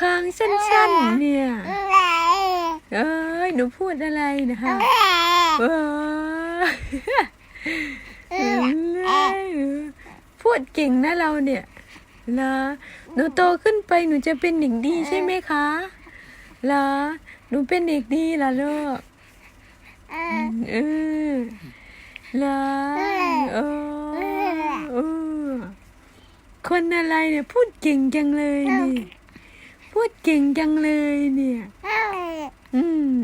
คางสั้นๆ เนี่ย เอ้ย หนูพูดอะไรนะคะเอ้ยเอ้ยพูดเก่งนะเราเนี่ยเหรอหนูโตขึ้นไปหนูจะเป็นเด็กดีใช่ไหมคะเหรอหนูเป็นเด็กดีล่ะลูกเออเหรอเออเออคนอะไรเนี่ยพูดเก่งจังเลยนี่ พูดเก่งจังเลยเนี่ย อืม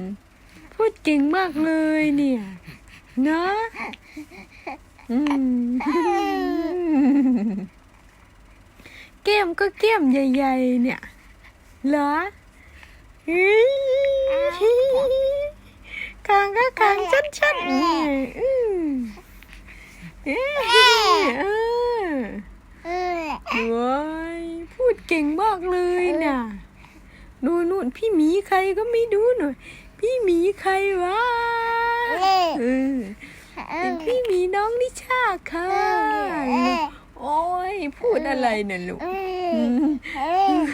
พูดเก่งมากเลยเนี่ย เนาะอืมแก้มก็แก้มใหญ่ๆเนี่ย เหรออือคางก็คางชัดๆเนี่ยอืมเอ้ยเออว้ยพู ดเก่งมากเลยน่ะดูนู่นพี่หมีใครก็ไม่ดูหน่อย พี่หมีใครวะเออเป็นพี่หมีน้องนิชาค่ะโอ้ยพูดอะไรเนี่ยลูกอืม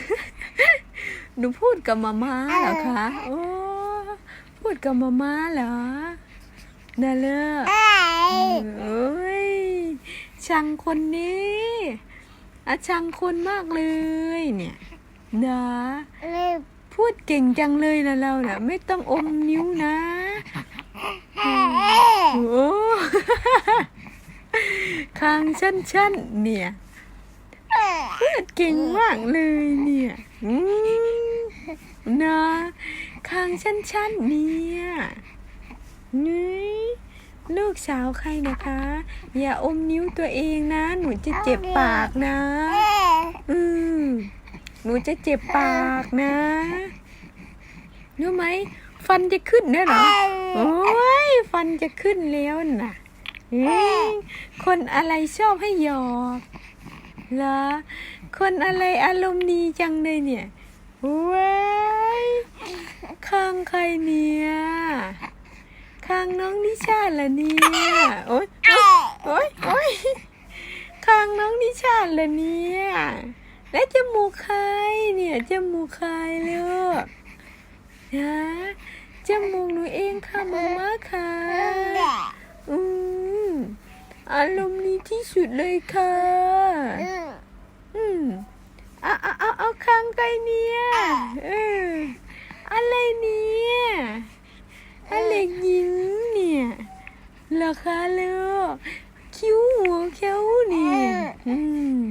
หนูพูดกับมาม่าเหรอคะโอ้พูดกับมาม่าเหรอน่าเลิกเอ้ยช่างคนนี้ อะช่างคนมากเลยเนี่ยนะพูดเก่งจังเลยนะเราน่ะไม่ต้องอมนิ้วนะโอ้คางชั้นๆเนี่ยพูดเก่งมากเลยเนี่ยอืมนะคางชั้นๆเนี่ยนี่ ลูกสาวใครนะคะ อย่าอมนิ้วตัวเองนะ หนูจะเจ็บปากนะ อืมหนูจะเจ็บปากนะรู้ไหมฟันจะขึ้นนะเหรอโอ้ยฟันจะขึ้นแล้วน่ะเอ้ยคนอะไรชอบให้หยอกเหรอคนอะไรอารมณ์ดีจังเลยเนี่ยว้ายข้างใครเนี่ย ข้างน้องนิชาละเนี่ยโอ๊ยโอ๊ยโอ๊ยข้างน้องนิชาละเนี่ย และจมูกใครเนี่ยจมูกใครลูกฮะจมูกหนูเองค่ะมาม่าค่ะอืมอารมณ์ดีที่สุดเลยค่ะอืมเอาเอาเอาเอาข้างใครเนี่ยเอออะไรเนี่ยอะไรหญิงเนี่ย เหรอคะลูกคิ้วหัวเขี้ยวเนี่ยอืม